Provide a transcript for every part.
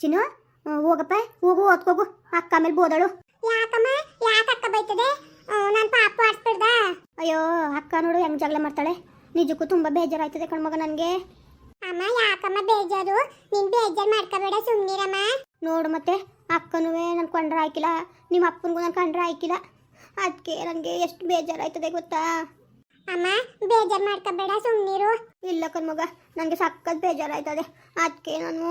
ಚಿನ್ನು? ಹೋಗಪ್ಪ ಹೋಗು ಓದ್ಕೋಗು ಅಕ್ಕ ಮೇಲೆ ಬೋದಳು. ಯಾಕಮ್ಮ? ಯಾಕೆ ಅಕ್ಕ ಬೈತದೆ? ನಾನು ಪಾಪ ಆಡ್ಸ್ಬಿಡ್ದ ಅಯ್ಯೋ ಅಕ್ಕ ನೋಡು ಹೆಂಗ್ ಜಗಳ ಮಾಡ್ತಾಳೆ. ನಿಜಕ್ಕೂ ತುಂಬಾ ಬೇಜಾರಾಯ್ತದೆ ಕಣ್ಮಗ ನನಗೆ. ಅಮ್ಮ ಯಾಕಮ್ಮ ಬೇಜಾರು? ನಿನ್ ಬೇಜಾರು ಮಾಡ್ಕೋಬೇಡ ಸುಮ್ಮನಿರಮ್ಮ ನೋಡು ಮತ್ತೆ ಅಕ್ಕನೂ ನನ್ ಕಂಡ್ರ ಹಾಕಿಲ್ಲ. ನಿಮ್ಮ ಅಪ್ಪನಿಗೂ ನನ್ನ ಕಂಡ್ರೆ ಹಾಕಿಲ್ಲ. ಅದಕ್ಕೆ ನನಗೆ ಎಷ್ಟು ಬೇಜಾರಾಯ್ತದೆ ಗೊತ್ತಾ? ಅಮ್ಮ ಬೇಜಾರು ಮಾಡ್ಕೋಬೇಡ ಸುಮ್ಮನಿರು ಇಲ್ಲ ಕಣ್ಮಗ ನನಗೆ ಸಕ್ಕತ್ ಬೇಜಾರಾಯ್ತದೆ. ಅದಕ್ಕೆ ನಾನು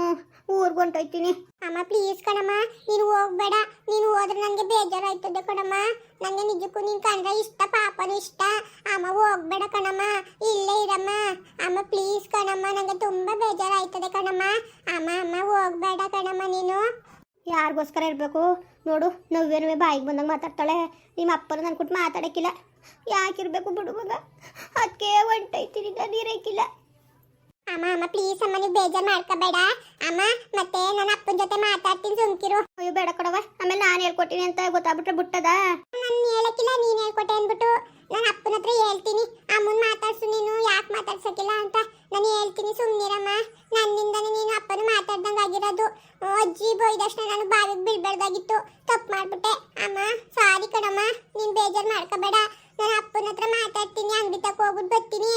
ಊರ್ಗೆ ಹೊಂಟೋಯ್ತೀನಿ ಅಮ್ಮ ಪ್ಲೀಸ್ ಕಣಮ್ಮ ನೀನು ಹೋಗ್ಬೇಡ. ನೀನು ಹೋದ್ರೆ ನನಗೆ ಬೇಜಾರಾಯ್ತದೆ ಕಣಮ್ಮ. ನನಗೆ ನಿಜಕ್ಕೂ ನೀನು ಕಂಡ್ರೆ ಇಷ್ಟ ಪಾಪನು ಇಷ್ಟ. ಅಮ್ಮ ಹೋಗ್ಬೇಡ ಕಣಮ್ಮ. ಇಲ್ಲೇ ಇರಮ್ಮ. ಅಮ್ಮ ಪ್ಲೀಸ್ ಕಣಮ್ಮ ನನಗೆ ತುಂಬ ಬೇಜಾರಾಯ್ತದೆ ಕಣಮ್ಮ. ಅಮ್ಮ ಅಮ್ಮ ಹೋಗ್ಬೇಡ ಕಣಮ್ಮ ನೀನು. ಯಾರಿಗೋಸ್ಕರ ಇರಬೇಕು? ನೋಡು ನವ್ವೆ ನವ್ವೆ ಬಾಯಿಗೆ ಬಂದಂಗೆ ಮಾತಾಡ್ತಾಳೆ. ನಿಮ್ಮ ಅಪ್ಪನ ನನ್ಕೊಟ್ಟು ಮಾತಾಡೋಕ್ಕಿಲ್ಲ. ಯಾಕಿರ್ಬೇಕು ಬಿಡು ಮಗ? ಅದಕ್ಕೆ ಹೊಂಟೈತೀನಿ ನಾನು ಇರೋಕ್ಕಿಲ್ಲ. ಅಮ್ಮ ಅಮ್ಮ ಪ್ಲೀಸ್ ಅಮ್ಮ ನೀವು ಬೇಜಾರು ಮಾಡ್ಕೋಬೇಡ. ಅಮ್ಮ ಮತ್ತೆ ನನ್ನ ಅಪ್ಪನ ಜೊತೆ ಮಾತಾಡ್ತೀನಿ ಸುಮ್ಕಿರು. ಅಯ್ಯೋ ಬೇಡ ಕೊಡವ ಆಮೇಲೆ ನಾನು ಹೇಳ್ಕೊಟ್ಟಿನಿ ಅಂತ ಗೊತ್ತಾಗ್ಬಿಟ್ರೆ ಬಿಟ್ಟದ? ನಾನು ಹೇಳಕ್ಕಿಲ್ಲ ನೀನು ಹೇಳ್ಕೊಟ್ಟೆ ಅಂದ್ಬಿಟ್ಟು. ನಾನು ಅಪ್ಪನ ಹತ್ರ ಹೇಳ್ತೀನಿ. ಅಮ್ಮನ ಮಾತಾಡ್ಸು ನೀನು ಯಾಕೆ ಮಾತಾಡ್ಸಕ್ಕಿಲ್ಲ ಅಂತ ನಾನು ಹೇಳ್ತೀನಿ ಸುಮ್ಮನಿರಮ್ಮ ನನ್ನಿಂದನೇ ನೀನು ಅಪ್ಪನ ಮಾತಾಡ್ದಂಗೆ ಆಗಿರೋದು. ಅಜ್ಜಿ ಬೈದಷ್ಟೇ ನಾನು ಬಾವಿಗೆ ಬೀಳ್ಬಾರ್ದಾಗಿತ್ತು. ತಪ್ಪು ಮಾಡ್ಬಿಟ್ಟೆ. ಅಮ್ಮ ಸಾರಿ ಕಣಮ್ಮ ನೀನು ಬೇಜಾರು ಮಾಡ್ಕೋಬೇಡ. ಅಪ್ಪನ ಹತ್ರ ಮಾತಾಡ್ತೀನಿ ಅಂಗಡಿ ತಕ ಹೋಗ್ಬಿಟ್ಟು ಬರ್ತೀನಿ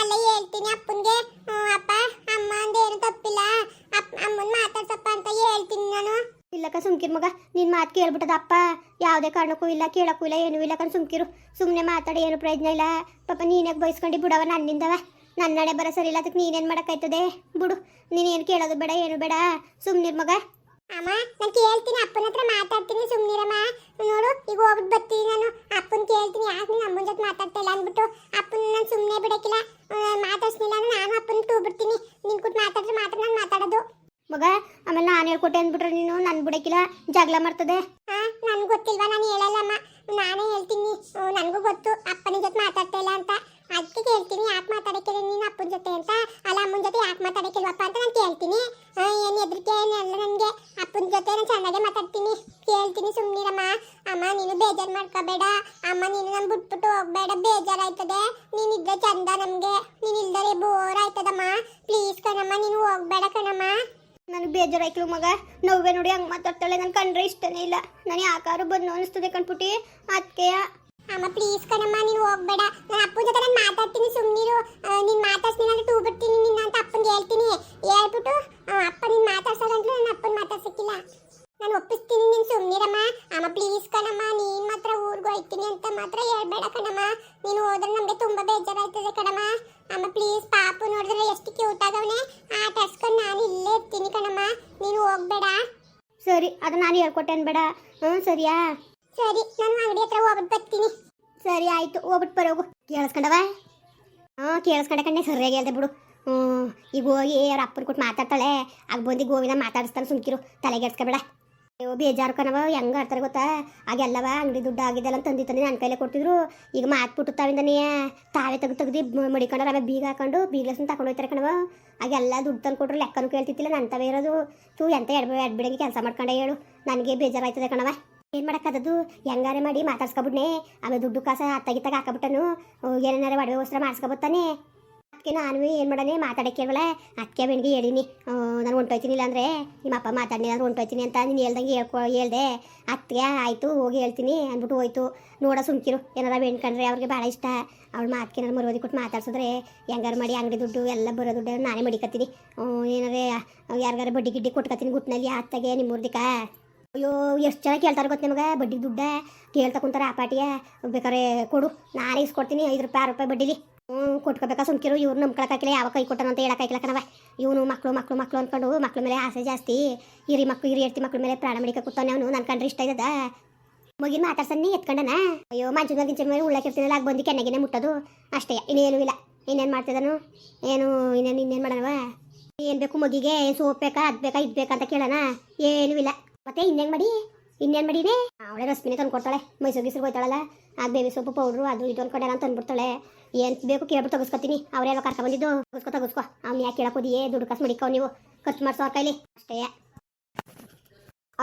ಅಲ್ಲ ಹೇಳ್ತೀನಿ ಅಪ್ಪನಿಗೆ. ಅಪ್ಪ, ಅಮ್ಮ ಅಂದೇನು ತಪ್ಪಿಲ್ಲ. ಅಪ್ಪ, ಅಮ್ಮನ ಮಾತಾಡ್ಸಪ್ಪ ಅಂತ ಹೇಳ್ತೀನಿ ನಾನು. ಇಲ್ಲಕ್ಕ ಸುಮ್ಕಿರ್ ಮಗ ನಿನ್ನ ಮಾತು ಕೇಳ್ಬಿಟ್ಟದ ಅಪ್ಪ ಯಾವುದೇ ಕಾರಣಕ್ಕೂ ಇಲ್ಲ, ಕೇಳಕ್ಕೂ ಇಲ್ಲ, ಏನೂ ಇಲ್ಲ ಕಣ್ ಸುಮ್ಕಿರು. ಸುಮ್ಮನೆ ಮಾತಾಡಿ, ಏನು ಪ್ರಯೋಜನ ಇಲ್ಲ. ಪಾಪ ನೀನಾಗ ಬಯಸ್ಕೊಂಡು ಬಿಡವ ನನ್ನಿಂದವ. ನನ್ನ ಬರ ಸರಿ ಇಲ್ಲ, ಅದಕ್ಕೆ ನೀನೇನು ಮಾಡೋಕ್ಕಾಯ್ತದೆ? ಬಿಡು, ನೀನೇನು ಕೇಳೋದು ಬೇಡ, ಏನು ಬೇಡ. ಸುಮ್ಮನಿರ್ ಮಗ. ಅಮ್ಮ ನಾನು ಕೇಳ್ತೀನಿ ಅಪ್ಪನ ಹತ್ರ ಮಾತಾಡ್ತೀನಿ ಸುಮ್ಮನಿರಮ್ಮ ನೋಡು ಈಗ ಹೋಗ್ಬಿಟ್ಟು ಬರ್ತೀನಿ ನಾನು. ಅಪ್ಪನ ಕೇಳ್ತೀನಿ ಯಾಕೆ ನೀನು ಅಮ್ಮನ ಜೊತೆ ಮಾತಾಡ್ತಾ ಇಲ್ಲ ಅಂದ್ಬಿಟ್ಟು. ಅಪ್ಪನ ನಾನು ಸುಮ್ಮನೆ ಬಿಡಕ್ಕಿಲ್ಲ. ಮಾತಾಡ್ಸ್ಲಿಲ್ಲ ಅಂದ್ರೆ ನಾನು ಅಪ್ಪನ ತೂ ಬಿಡ್ತೀನಿ ನಿನ್ ಕೂತ್ ಮಾತಾಡಿದ್ರೆ ಮಾತ್ರ ನಾನು ಮಾತಾಡೋದು. ಮಗ ಆಮೇಲೆ ನಾನು ಹೇಳ್ಕೊಟ್ಟೆ ಅಂದ್ಬಿಟ್ರೆ ನೀನು ನನ್ನ ಬಿಡಕ್ಕಿಲ್ಲ. ಜಗಳ ಮಾಡ್ತದೆ. ಹಾ ನನ್ಗೆ ಗೊತ್ತಿಲ್ವಾ ನಾನು ಹೇಳಲ್ಲಮ್ಮ. ನಾನೇ ಹೇಳ್ತೀನಿ. ನನಗೂ ಗೊತ್ತು ಅಪ್ಪನ ಜೊತೆ ಮಾತಾಡ್ತಾ ಇಲ್ಲ ಅಂತ. ಅದಕ್ಕೆ ಕೇಳ್ತೀನಿ ಯಾಕೆ ಮಾತಾಡಕ್ಕಿಲ್ಲ ನೀನು ಅಪ್ಪನ ಜೊತೆ ಅಂತ? ಅಲ್ಲ ಅಮ್ಮನ ಜೊತೆ ಯಾಕೆ ಮಾತಾಡಕ್ಕಿಲ್ವಪ್ಪ ಅಂತ ನಾನು ಕೇಳ್ತೀನಿ. ನಾನು ಚೆನ್ನಾಗೇ ಮಾತಾಡ್ತೀನಿ. ಕೇಳ್ತೀನಿ ಸುಮ್ಮನಿರಮ್ಮ ಅಮ್ಮ ನೀನು ಬೇಜಾರು ಮಾಡ್ಕೋಬೇಡ. ಅಮ್ಮ ನೀನು ನಾನು ಬಿಟ್ಬಿಟ್ಟು ಹೋಗ್ಬೇಡ. ಬೇಜಾರಾಯ್ತದೆ. ನೀನಿದ್ರೆ ಚಂದ ನಮಗೆ. ನೀನು ಇಲ್ದರೆ ಬೋರ್ ಆಯ್ತದಮ್ಮ. ಪ್ಲೀಸ್ ಕಣಮ್ಮ ನೀನು ಹೋಗ್ಬೇಡ ಕಣಮ್ಮ. ನನಗೆ ಬೇಜಾರಾಯ್ತು ಮಗ. ನೋವೇ ನೋಡಿ ಹಂಗೆ ಮಾತಾಡ್ತಾಳೆ. ನನ್ನ ಕಂಡ್ರೆ ಇಷ್ಟನೇ ಇಲ್ಲ. ನಾನು ಯಾಕಾರು ಬಂದು ಅನಿಸ್ತದೆ ಕಣ್ಪುಟಿ ಅದಕ್ಕೆ ಅಮ್ಮ ಪ್ಲೀಸ್ ಕಣಮ್ಮ ನೀನು ಹೋಗ್ಬೇಡ. ನಾನು ಅಪ್ಪನ ಜೊತೆ ನಾನು ಮಾತಾಡ್ತೀನಿ. ಸುಮ್ಮನಿರು ನೀನು ಮಾತಾಡ್ತೀನಿ ಅಂದ್ರೆ ಟೂ ಬಿಡ್ತೀನಿ ನಿನ್ನ ಅಂತ ಅಪ್ಪನಿಗೆ ಹೇಳ್ತೀನಿ. ಹೇಳ್ಬಿಟ್ಟು ಅಪ್ಪ ನೀನು ಮಾತಾಡ್ಸೋದಂತಲೂ ನನ್ನ ಅಪ್ಪನ ಮಾತಾಡ್ಸಕ್ಕಿಲ್ಲ ನಾನು ಒಪ್ಪಿಸ್ತೀನಿ ನೀನು ಸುಮ್ಮನಿರಮ್ಮ ಅಮ್ಮ ಪ್ಲೀಸ್ ಕಣಮ್ಮ ನೀನು ಮಾತ್ರ ಊರಿಗೆ ಹೋಯ್ತೀನಿ ಅಂತ ಮಾತ್ರ ಹೇಳ್ಬೇಡ ಕಣಮ್ಮ ನೀನು ಹೋದ್ರೆ ನಮಗೆ ತುಂಬ ಬೇಜಾರಾಯ್ತದೆ ಕಣಮ್ಮ ಅಮ್ಮ ಪ್ಲೀಸ್ ಪಾಪು ನೋಡಿದ್ರೆ ಎಷ್ಟು ಕ್ಯೂಟ್ ಆಗವನೆ ಆಟ ಆಡ್ಸ್ಕೊಂಡು ನಾನು ಇಲ್ಲೇ ಇರ್ತೀನಿ ಕಣಮ್ಮ ನೀನು ಹೋಗ್ಬೇಡ ಸರಿ ಅದು ನಾನು ಹೇಳ್ಕೊಟ್ಟೇನು ಬೇಡ. ಹ್ಞೂ ಸರಿಯಾ? ಸರಿ ನಾನು ಅಂಗಡಿ ಹತ್ರ ಹೋಗ್ಬಿಟ್ಟು ಬರ್ತೀನಿ. ಸರಿ ಆಯಿತು ಹೋಗ್ಬಿಟ್ಟು ಬರೋಗು. ಕೇಳಿಸ್ಕೊಂಡವ? ಹಾಂ ಕೇಳಿಸ್ಕೊಂಡೆ ಕಣ್ಣೆ ಸರಿಯಾಗಿ ಹೇಳ್ದೆ ಬಿಡು. ಹ್ಞೂ ಈಗ ಹೋಗಿ ಅವ್ರ ಅಪ್ಪನ ಕೊಟ್ಟು ಮಾತಾಡ್ತಾಳೆ. ಆಗ ಬಂದು ಗೋವಿನ ಮಾತಾಡಿಸ್ತಾನೆ ಸುಮ್ಕಿರು. ತಲೆಗೆಡ್ಸ್ಕೊಬೇಡ ಅಯ್ಯೋ, ಬೇಜಾರು ಕಣವ ಹೆಂಗ ಆಡ್ತಾರೆ ಗೊತ್ತಾ? ಆಗೆಲ್ಲವ ಅಂಗಡಿ ದುಡ್ಡು ತಂದಿ ತಂದು ನನ್ನ ಕೈಲೇ ಕೊಡ್ತಿದ್ರು. ಈಗ ಮಾತು ಬಿಟ್ಟುತ್ತಾವಿಂದನೇ ತಾವೇ ತೆಗ್ದು ತೆಗ್ದು ಮಡಿಕೊಂಡ್ರೆ ಆಮೇಲೆ ಬೀಗ ಹಾಕೊಂಡು ಬೀಗ್ಲಸ್ನ ತಗೊಂಡು ಹೋಗ್ತಾರೆ ಕಣವ ಆಗೆಲ್ಲ ದುಡ್ಡು ತಂದು ಕೊಟ್ರು, ಲೆಕ್ಕನೂ ಕೇಳ್ತಿತ್ತಿಲ್ಲ ನನ್ನ ತವೇ ಇರೋದು. ತೂ ಎಂತ ಎಡ್ಬ ಎಡ್ಬಿಡಂಗೆ ಕೆಲಸ ಮಾಡ್ಕೊಂಡೆ ಹೇಳು. ನನಗೆ ಬೇಜಾರಾಯ್ತದೆ ಕಣವ ಏನು ಮಾಡೋಕ್ಕದದು ಹೆಂಗಾರೆ ಮಾಡಿ ಮಾತಾಡ್ಸ್ಕೊಬಿಡ್ನೆ ಆಮೇಲೆ ದುಡ್ಡು ಕಾಸ ಅತ್ತಾಗಿತ್ತಾಗ ಹಾಕಬಿಟ್ಟನು. ಏನೇನಾರ ಒಡವೆ ವಸ್ತ್ರ ಮಾಡಿಸ್ಕೊಬತ್ತಾನೆ. ಅದಕ್ಕೆ ನಾನು ಏನು ಮಾಡನೆ ಮಾತಾಡಕ್ಕೆ ಕೇಳಲ್ಲ ಅದಕ್ಕೆ ಬೆಣಿಗೆ ಹೇಳಿನಿ. ನಾನು ಹೊಂಟೋಯ್ತೀನಿ ಇಲ್ಲಾಂದ್ರೆ ನಿಮ್ಮ ಅಪ್ಪ ಮಾತಾಡಿ ಅಂದ್ರೆ ಹೊಂಟೋಯ್ತೀನಿ ಅಂತ ನೀನು ಹೇಳ್ದಂಗೆ ಹೇಳ್ಕೊ, ಹೇಳ್ದೆ. ಅತ್ತಿಗೆ ಆಯಿತು, ಹೋಗಿ ಹೇಳ್ತೀನಿ ಅಂದ್ಬಿಟ್ಟು ಹೋಯ್ತು. ನೋಡ ಸುಮ್ಕಿರು. ಏನಾರ ಬೆಣ್ಕಂಡ್ರೆ ಅವ್ರಿಗೆ ಭಾಳ ಇಷ್ಟ. ಅವಳು ಮಾತಿಗೆ ನಾನು ಮರುವದಿ ಕೊಟ್ಟು ಮಾತಾಡ್ಸಿದ್ರೆ ಹೆಂಗಾರು ಮಾಡಿ ಅಂಗಡಿ ದುಡ್ಡು, ಎಲ್ಲ ಬರೋ ದುಡ್ಡು ನಾನೇ ಮಡಿಕತ್ತೀನಿ. ಏನಾರೇ ಯಾರಿಗಾರ ಬಡ್ಡಿ ಗಿಡ್ಡಿ ಕೊಟ್ಕತ್ತೀನಿ ಗುಟ್ನಲ್ಲಿ ಅತ್ತಗೆ ನಿಮ್ಮೂರ್ದಿಕ ಅಯ್ಯೋ, ಎಷ್ಟು ಜನ ಕೇಳ್ತಾರೆ ಗೊತ್ತ ನಿಮಗೆ? ಬಡ್ಡಿ ದುಡ್ಡ ಕೇಳ್ತಾ ಕುಂತಾರೆ ಆ ಪಾಟಿಯ ಬೇಕಾದ್ರೆ ಕೊಡು. ನಾನು ಇಸ್ಕೊಡ್ತೀನಿ ಐದು ರೂಪಾಯಿ, ಆರು ರೂಪಾಯಿ ಬಡ್ಡಿಲಿ. ಹ್ಞೂ, ಕೊಟ್ಕೋಬೇಕಾ ಸುಮ್ಕಿರು, ಇವ್ರು ನಂಬ್ಕೊಳಕ್ಕಾಗಿಲ್ಲ ಯಾವ ಕೈ ಕೊಟ್ಟನ ಅಂತ ಹೇಳಕ್ಕಾಗಿಲ್ಲ ಕಣವ. ಇವನು ಮಕ್ಕಳು ಮಕ್ಕಳು ಮಕ್ಕಳು ಅಂದ್ಕೊಂಡು ಮಕ್ಳ ಮೇಲೆ ಆಸೆ ಜಾಸ್ತಿ. ಹಿರಿ ಮಕ್ಕಳು ಹಿರಿ ಹೇಳ್ತಿ ಮಕ್ಳ ಮೇಲೆ ಪ್ರಾಣ ಮಡಿಕ ಕೂತಾನೆ ಅವನು. ನನ್ನ ಕಂಡ್ರೆ ಇಷ್ಟ ಇದ್ದದ. ಮಗಿನ ಮಾತಾಡ್ಸನ್ನಿ ಎತ್ಕೊಂಡನ? ಅಯ್ಯೋ ಮಂಜು ಮಗಿನ ಚಿನ್ನ ಮೇಲೆ ಉಳ್ಳಕ್ಕಿರ್ತಿದ್ದಲ್ಲ ಆಗ ಬಂದು ಕೆನ್ನಗೆನೆ ಮುಟ್ಟೋದು. ಅಷ್ಟೇ, ಇನ್ನೇನು ಇಲ್ಲ. ಇನ್ನೇನು ಮಾಡ್ತಿದ್ದಾನು? ಏನು, ಇನ್ನೇನು ಇನ್ನೇನು ಮಾಡೋಣವ ಏನು ಬೇಕು ಮಗಿಗೆ? ಸೋಪ್ ಬೇಕಾ, ಅದು ಬೇಕಾ, ಇದು ಬೇಕಾ ಅಂತ ಕೇಳೋಣ? ಏನೂ ಇಲ್ಲ. ಮತ್ತೆ ಇನ್ನೇನು ಮಾಡಿ? ಇನ್ನೇನು ಮಾಡಿನೇ? ಅವಳೆ ರಶ್ಮಿನೇ ತಂದು ಕೊಡ್ತಾಳೆ ಮೈಸೂರು ಗೀಸರು ಹೋಯ್ತಾಳಲ್ಲ. ಆ ಬೇಬಿ ಸೊಪ್ಪು ಪೌಡ್ರು, ಅದು ಇದು ಅಂದ್ಕೊಂಡೆ ನಾನು ತಂದ್ಬಿಡ್ತಾಳೆ. ಏನು ಬೇಕು ಕೇಳ್ಬಿಟ್ಟು ತಗಸ್ಕೊತೀನಿ. ಕರ್ಕೊ ಕರ್ಕೊಂಡ್ಬಂದಿದ್ದು ತಗಸ್ಕೊ ತಗಸ್ಕೊ. ಅವ್ನ ಯಾಕೆ ಕೇಳಕ್ಕೋದಿಯೇ ದುಡ್ಡು ಕಾಸು ಮಡಿಕೋ ನೀವು. ಖರ್ಚು ಮಾಡ್ಸೋ ಅವ್ರ ಕೈಲಿ. ಅಷ್ಟೇ.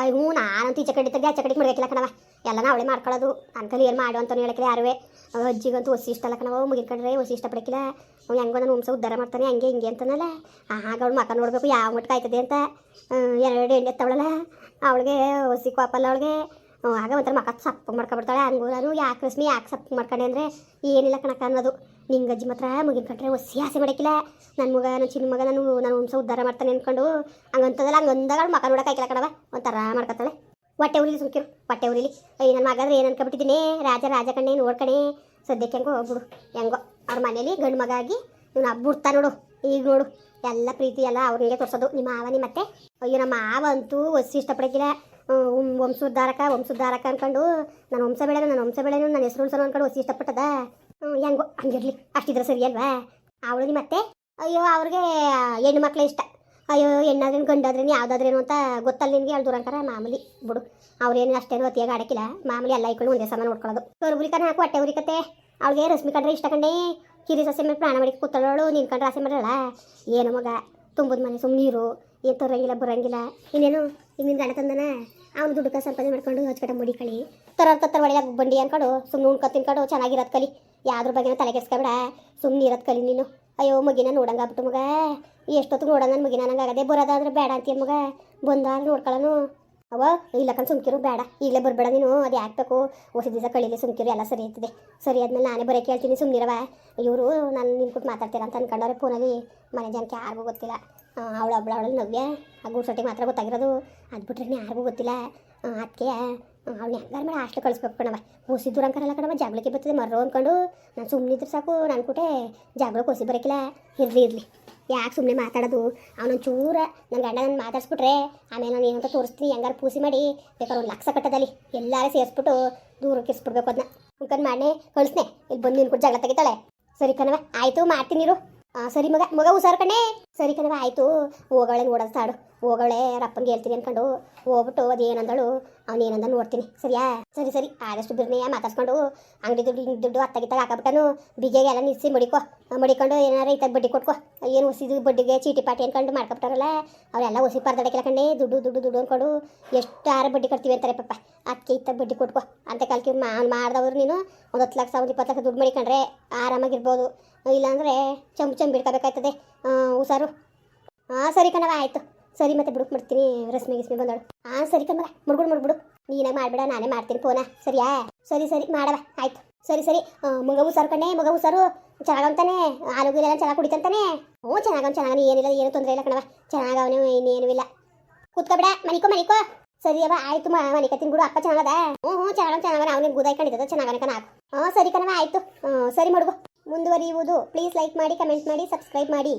ಅಯ್ಯ, ನಾನಂತೂ ಈಚೆ ಕಡೆ ತೆಗ್ದು ಆಚೆ ಕಡೆಗೆ ಕಣವ ಎಲ್ಲನ ಅವಳೆ ಮಾಡ್ಕೊಳ್ಳೋದು ನನ್ನ ಕಲಿ ಏನು ಮಾಡು ಅಂತ ಹೇಳಕ್ಕಿಲ್ಲ ಯಾರುವೆ. ಅಜ್ಜಿಗಂತೂ ಹೊಸಿ ಇಷ್ಟ ಅಲ್ಲ ಕಣವ ಮುಗಿನ ಕಡ್ರೆ ಹೊಸಿ ಇಷ್ಟಪಡಕ್ಕಿಲ್ಲ ಅವ್ನು ಹೆಂಗೋ ನಾನು ಹುಂಸ ಉದ್ದಾರ ಮಾಡ್ತಾನೆ, ಹಂಗೆ ಹಿಂಗೆ ಅಂತನಲ್ಲ. ಆಗ ಅವಳು ಮಕ್ಕ ನೋಡಬೇಕು, ಯಾವ ಮಟ್ಟ ಆಯ್ತದೆ ಅಂತ. ಎರಡು ಎಣ್ಣೆ ಎತ್ತವಳಲ್ಲ. ಅವಳಿಗೆ ಹೊಸಿ ಕೋಪಲ್ಲ ಅವಳಿಗೆ. ಆಗ ಒಂಥರ ಮಕ್ಕ ಸಪ್ಪು ಮಾಡ್ಕೊಬಿಡ್ತಾಳೆ. ಹಂಗೂ ನಾನು ಯಾಕೆ ರಶ್ಮಿ, ಯಾಕೆ ಸಪ್ಪು ಮಾಡ್ಕೊಂಡೆ ಅಂದರೆ, ಏನಿಲ್ಲ ಕಣಕ್ಕ ಅನ್ನೋದು. ನಿಂಗೆ ಅಜ್ಜಿ ಮಾತ್ರ ಮುಗಿನ ಕಟ್ಟರೆ ಹೊಸಿ ಆಸೆ ಮಾಡಕ್ಕಿಲ್ಲ ನನ್ನ ಮಗ ನನ್ನ ಚಿನ್ನ ಮಗ, ನಾನು ನನ್ನ ವಂಶ ಉದ್ಧಾರ ಮಾಡ್ತಾನೆ ಅಂದ್ಕೊಂಡು ಹಂಗಂತದಲ್ಲ ಹಂಗೆ ಮಕ್ಕ ನೋಡಕ್ಕೆ ಆಯ್ಕಿಲ್ಲ ಕಣವ ಒಂಥರ ಮಾಡ್ಕೊತಾಳೆ. ಹೊಟ್ಟೆ ಊರಿಲಿ ಸುಮ್ಕಿರು, ಹೊಟ್ಟೆ ಊರಿಲಿ ಅಯ್ಯ ನನ್ನ ಮಗಾದ್ರೆ ಏನು ಅನ್ಕೊಬಿಟ್ಟಿದ್ದೀನಿ? ರಾಜ ರಾಜ ಕಣ್ಣೆ ನೋಡ್ಕಣೆ ಸದ್ಯಕ್ಕೆ ಹೆಂಗೋ ಹೋಗ್ಬಿಡು. ಹೆಂಗೋ, ಅವ್ರ ಮನೇಲಿ ಗಂಡು ಮಗ ಆಗಿ ನೀವು ಹಬ್ಬುಡ್ತಾ ನೋಡು. ಈಗ ನೋಡು. ಎಲ್ಲ ಪ್ರೀತಿ ಎಲ್ಲ ಅವ್ರಿಗೆ ತೋರಿಸೋದು. ನಿಮ್ಮ ಮಾವನಿ ಮತ್ತೆ ಅಯ್ಯೋ, ನಮ್ಮ ಮಾವ ಅಂತೂ ಇಷ್ಟಪಡಕಿಲ್ಲ. ಇಷ್ಟಪಡಕ್ಕಿಲ್ಲ ವಂಶೋದ್ಧಾರಕ ವಂಶೋದ್ಧಾರಕ ಅನ್ಕೊಂಡು, ನಾನು ವಂಶ ಬೆಳೆನು, ನಾನು ವಂಶ ಬೆಳೆನು ನನ್ನ ಹೆಸರು ಉಳ್ಸೋನು ಅನ್ಕೊಂಡು ಹೊಸ ಇಷ್ಟಪಟ್ಟದ? ಹೆಂಗೋ, ಹಂಗಿರ್ಲಿ, ಅಷ್ಟಿದ್ರೆ ಸರಿ ಅಲ್ವಾ? ಅವಳು ನಿಮ್ಮ ಮತ್ತೆ ಅಯ್ಯೋ, ಅವ್ರಿಗೆ ಹೆಣ್ಣು ಮಕ್ಳು ಇಷ್ಟ. ಅಯ್ಯೋ ಹೆಣ್ಣಾದ್ರೇನು ಗಂಡಾದ್ರೇನು, ಯಾವುದಾದ್ರೇನು ಅಂತ ಗೊತ್ತಲ್ಲ ನಿನಗೆ ದೂರ ಅಂತಾರೆ? ಮಾಮೂಲಿ, ಬಿಡು. ಅವ್ರೇನು ಅಷ್ಟೇನು ಅತಿಯಾಗಿ ಆಡಕ್ಕಿಲ್ಲ. ಮಾಮೂಲಿ ಎಲ್ಲ ಇಟ್ಕೊಂಡು ಒಂದೇ ಸಮಾನ ನೋಡ್ಕೊಳ್ಳೋದು. ಕರ್ಬುಲಿಕನ ಹಾಕು, ಹೊಟ್ಟೆ ಉರಿಕತೆ ಅವ್ಳಿಗೆ ರಶ್ಮಿ ಕಂಡ್ರೆ ಇಷ್ಟ ಕಂಡೇ ಕಿರಿ ಸಸ್ಯ ಮೇಲೆ ಪ್ರಾಣ ಮಾಡಿ ಕೂತಳವಳು, ನೀನು ಕಂಡ್ರೆ ಆಸೆ ಮಾಡಲ್ಲ ಏನು ಮಗ? ತುಂಬದ ಮನೆ ಸುಮ್ಮನೆ ನೀರು ಏನು ತರೋಂಗಿಲ್ಲ ಬರಂಗಿಲ್ಲ. ಇನ್ನೇನು? ಈಗ ನಿನ್ನ ತಂದನ? ಅವ್ನು ದುಡ್ಡು ಸಂಪಾದನೆ ಮಾಡ್ಕೊಂಡು ಹಚ್ಕಟ ಮುಡಿ ಕಳಿ. ತರ ಒಳಗೆ ಬಂಡಿ ಅನ್ಕೊಂಡು? ಸುಮ್ಮನೆ ಉಣ್ಕೊ ತಿನ್ಕೊಂಡು ಚೆನ್ನಾಗಿರೋದು ಕಲಿ. ಯಾವ್ದ್ರ ಬಗ್ಗೆ ತಲೆ ಕೆಡ್ಸ್ಕೊಬೇಡ. ಸುಮ್ಮನೆ ಇರೋದು ಕಲಿ ನೀನು. ಅಯ್ಯೋ, ಮಗಿನ ನೋಡಂಗಾಗ್ಬಿಟ್ಟು ಮಗ. ಎಷ್ಟೊತ್ತು ನೋಡೋಣ ಮಗಿನ? ಆಗದೆ ಬರೋದಾದ್ರೆ ಬೇಡ ಅಂತೀಯ ಮಗ. ಬಂದಾಗ ನೋಡ್ಕೊಳ್ಳೋನು ಅವ, ಇಲ್ಲ ಕಣ್ ಸುಮ್ಕಿರು, ಬೇಡ. ಈಗಲೇ ಬರಬೇಡ ನೀನು, ಅದು ಯಾಕೆ ಬೇಕು? ಹೊಸ ದಿವಸ ಕಳೀಲಿ ಸುಮ್ಕಿರು, ಎಲ್ಲ ಸರಿ ಆಯ್ತದೆ ಸರಿ ಆದ್ಮೇಲೆ ನಾನೇ ಬರೋಕೆ ಹೇಳ್ತೀನಿ ಸುಮ್ಮನಿರವ ಇವರು ನಾನು ನಿನ್ ಕೊಟ್ಟು ಮಾತಾಡ್ತೀರ ಅಂತ ಅನ್ಕೊಂಡವ್ರೆ ಫೋನಲ್ಲಿ. ಮನೆ ಜನಕ್ಕೆ ಯಾರಿಗೂ ಗೊತ್ತಿಲ್ಲ. ಅವಳು ಒಬ್ಳು ಅವಳು ನವ್ಯ. ಆ ಗೂಡ್ಸೊಟ್ಟಿಗೆ ಮಾತ್ರ ಗೊತ್ತಾಗಿರೋದು. ಅದು ಬಿಟ್ರೆ ಯಾರಿಗೂ ಗೊತ್ತಿಲ್ಲ. ಅದಕ್ಕೆ ಅವ್ನು ಹೆಂಗಾರ ಮಾಡಿ ಅಷ್ಟು ಕಳಿಸ್ಬೇಕು ಕಣವ ಹೊಸಿದ್ದು ಅಂಕರಲ್ಲ ಕಣವ ಜಾಗ್ಳಕ್ಕೆ ಬರ್ತದೆ ಮರ್ರೋ ಅಂದ್ಕೊಂಡು ನಾನು ಸುಮ್ಮನಿದ್ರೆ ಸಾಕು, ನಾನು ಕೂಟೆ ಜಾಗಳಕ್ಕೆ ಹೊಸಿ ಬರೋಕಿಲ್ಲ. ಇರಲಿ ಇರಲಿ. ಯಾಕೆ ಸುಮ್ಮನೆ ಮಾತಾಡೋದು? ಅವನೊಂದು ಚೂರ ನನ್ನ ಗಂಡ ನನ್ನ ಮಾತಾಡ್ಸ್ಬಿಟ್ರೆ, ಆಮೇಲೆ ನಾನು ಏನಂತ ತೋರಿಸ್ತೀನಿ, ಹೆಂಗಾರು ಪೂಸಿ ಮಾಡಿ ಬೇಕಾದ್ರೆ ಒಂದು ಲಕ್ಷ ಕಟ್ಟದಲ್ಲಿ ಎಲ್ಲಾರು ಸೇರಿಸ್ಬಿಟ್ಟು ದೂರಕ್ಕೆ ಇಸ್ಬಿಡ್ಬೇಕು ಅದನ್ನ ಉಳ್ಕೊಂಡು ಮಾಡನೆ, ಕಳಿಸ್ನೆ ಇಲ್ಲಿ ಬಂದು ನಿನ್ಕೊಟ್ಟು ಜಗಳ ತೆಗಿತಾಳೆ. ಸರಿ ಕಣವ ಆಯಿತು, ಮಾಡ್ತೀನಿ ಇರು. ಸರಿ ಮಗ ಮಗ ಹುಷಾರ್ ಕಣೆ. ಸರಿ ಕಣವ ಆಯಿತು. ಹೋಗಳೆ ನೋಡೋದು ಹೋಗಳೆ ರಪ್ಪಂಗೆ ಹೇಳ್ತೀನಿ ಅನ್ಕೊಂಡು ಹೋಗ್ಬಿಟ್ಟು ಅದೇನಂದಳು ಅವ್ನು ಏನಂದ ನೋಡ್ತೀನಿ. ಸರಿಯಾ? ಸರಿ ಸರಿ. ಆದಷ್ಟು ಬಿರ್ನೆಯ ಮಾತಾಡ್ಸ್ಕೊಂಡು ಅಂಗಡಿ ದುಡ್ಡು ದುಡ್ಡು ಅತ್ತಾಗಿತ್ತಾಗ ಹಾಕಬಿಟ್ಟನು ಬಿಗೆಗೆ ಎಲ್ಲ ನಿಲ್ಲಿಸಿ ಮಡಿಕೋ. ಮಡಿಕೊಂಡು ಏನಾರು ಇತ್ತಾಗ ಬಡ್ಡಿ ಕೊಟ್ಕೋ. ಏನು ಹೊಸಿದು ಬಡ್ಡಿಗೆ ಚೀಟಿ ಪಾಟಿ ಅನ್ಕೊಂಡು ಮಾಡ್ಕೊಬಿಟ್ಟಾರಲ್ಲ, ಅವರೆಲ್ಲ ಹೊಸಿ ಪರ್ದಾಡಕ್ಕೆಲ್ಲ ಕಣ್ಣೆ ದುಡ್ಡು ದುಡ್ಡು ದುಡ್ಡು ಅನ್ಕೊಂಡು ಆರ ಬಡ್ಡಿ ಕಟ್ತೀವಿ ಅಂತಾರೆ ಪಪ್ಪ ಅದಕ್ಕೆ ಇತ್ತಾಗ ಬಡ್ಡಿ ಕೊಟ್ಕೋ. ಅಂತ ಕಾಲಕ್ಕೆ ಮಾ ಮಾಡ್ದವ್ರು ನೀನು ಒಂದು ಹತ್ತು ಲಕ್ಷ, ಒಂದು ಇಪ್ಪತ್ತು ಲಕ್ಷ ದುಡ್ಡು ಮಡಿಕೊಂಡ್ರೆ ಆರಾಮಾಗಿರ್ಬೋದು. ಇಲ್ಲಾಂದರೆ ಚಂಬು ಚಂಬು ಬಿಡ್ಕೋಬೇಕಾಯ್ತದೆ ಹುಷಾರು. ಹಾಂ ಸರಿ ಕಣವ ಆಯಿತು. ಸರಿ, ಮತ್ತೆ ಬಿಡುಕ್ ಮಾಡ್ತೀನಿ. ರಶ್ಮಿ ಗಿಸ್ಮಿ ಬಂದಳು ಹಾಂ ಸರಿ ಕಣವ ಮುಡ್ಬಿಡು. ಮುಡ್ಬಿಡು ನೀನಾಗ ಮಾಡ್ಬೇಡ, ನಾನೇ ಮಾಡ್ತೀನಿ ಫೋನ ಸರಿಯಾ? ಸರಿ ಸರಿ ಮಾಡವ ಆಯ್ತು. ಸರಿ ಸರಿ. ಮಗ ಹುಷಾರು ಕಣೆ, ಮಗ ಹುಷಾರು. ಚೆನ್ನಾಗಂತಾನೆ ಆಲೂಗಿಲ್ಲ ಚೆನ್ನಾಗಿ ಕುಡಿತಂತಾನೆ ಹ್ಞೂ ಚೆನ್ನಾಗವ್ ಚೆನ್ನಾಗಿ ಏನಿಲ್ಲ, ಏನು ತೊಂದರೆ ಇಲ್ಲ ಕಣವ ಚೆನ್ನಾಗವನು ಇನ್ನೇನು ಇಲ್ಲ. ಕೂತ್ಕೊಬೇಡ ಮನಿಕೋ ಮನಿಕೋ. ಸರಿ ಅವ ಆಯ್ತು ಮನಿಕತ್ತೀನಿ ಬಿಡು. ಅಪ್ಪ ಚೆನ್ನಾಗದ ಹ್ಞೂ ಹ್ಞೂ ಚೆನ್ನಾಗವ ಚೆನ್ನಾಗವ ಅವನಿಗೆ ಗುದಾಯ್ಕೊಂಡಿದ್ದ ಚೆನ್ನಾಗನ ಕಣ ಹಾಂ ಸರಿ ಕಣವ ಆಯ್ತು. ಸರಿ ಮಡುಗು. ಮುಂದುವರಿಯುವುದು. ಪ್ಲೀಸ್ ಲೈಕ್ ಮಾಡಿ, ಕಮೆಂಟ್ ಮಾಡಿ, ಸಬ್ಸ್ಕ್ರೈಬ್ ಮಾಡಿ.